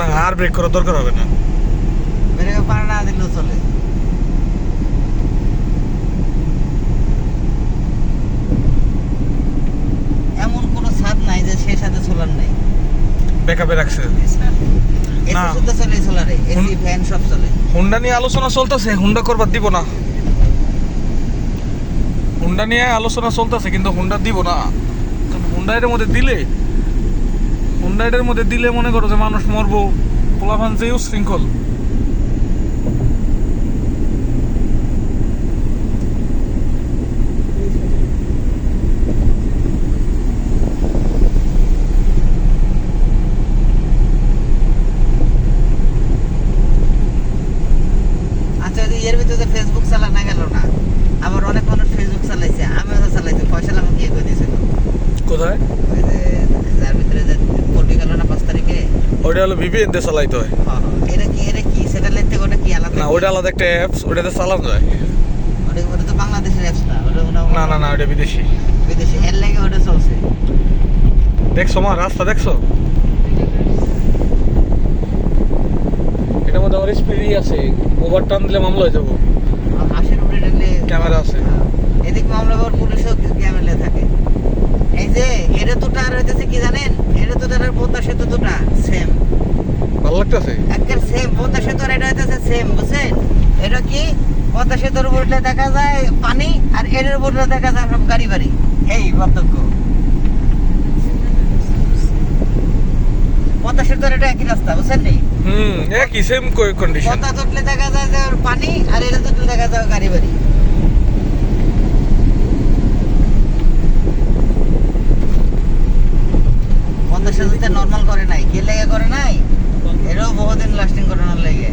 না আর ব্রেক করার দরকার হবে না। ব্রেকে পানি না দিলেও চলে। এমন কোনো ছাদ নাই যে সেই সাথে সোলার নাই। ব্যাকআপে রাখছে। না। শুদ্ধ চলে সোলারে এসি ফ্যান সব চলে। হুন্ডা নিয়ে আলোচনা চলতেছে হুন্ডা করবার দিব না। হুন্ডা নিয়ে আলোচনা চলতেছে কিন্তু হুন্ডা দিব না। কারণ হুন্ডা এর মধ্যে দিলে হুন্ডা এর মধ্যে দিলে মনে করো যে মানুষ মরবো পোলাভান যেও শৃঙ্খল আচ্ছা এর ভিতরে ফেসবুক চালানো গেল না, আবার যার ভিতরে যে পল্টি গেল না পাঁচ তারিখে? ওইটা হলো ভিপিএন দিয়ে চালাইতে হয়। হ্যাঁ, হ্যাঁ। এটা কি এটা কি? স্যাটেলাইট থেকে ওটা কি আলাদা? না ওইটা আলাদা একটা অ্যাপস ওইটাতে চালানো যায়। ওটা ওটা তো বাংলাদেশের অ্যাপস না। ওটা ওটা- না না না ওইটা বিদেশি। বিদেশি। এর লাগে ওটা চলছে। দেখছ মা রাস্তা দেখছ? এটার মধ্যে আমার স্পিড আছে। ওভার টার্ন দিলে মামলা হয়ে যাব। ক্যামেরা আছে এদিক মামলা আবার পুলিশও ক্যামেরা থাকে এই যে এটা দুটো আর হইতেছে কি জানেন? এটা দুটো আর পদ্মা সেতু দুটা সেম ভালো লাগতেছে? একের সেম পদ্মা সেতু এটা হইতেছে সেম বুঝছেন? এটা কি? পদ্মা সেতুর উপর দেখা যায় পানি আর এর উপর দেখা যায় সব গাড়ি বাড়ি। এই পার্থক্য। পদ্মা সেতু আর এটা একই রাস্তা বুঝছেন নি? হুম একই সেম কন্ডিশন পদ্মা তুটলে দেখা যায় যে পানি আর এটা তুটলে দেখা যায় গাড়ি বাড়ি। পদ্মা সাথে নর্মাল করে নাই কে লেগে করে নাই? এরও বহুদিন লাস্টিং করানোর লেগে।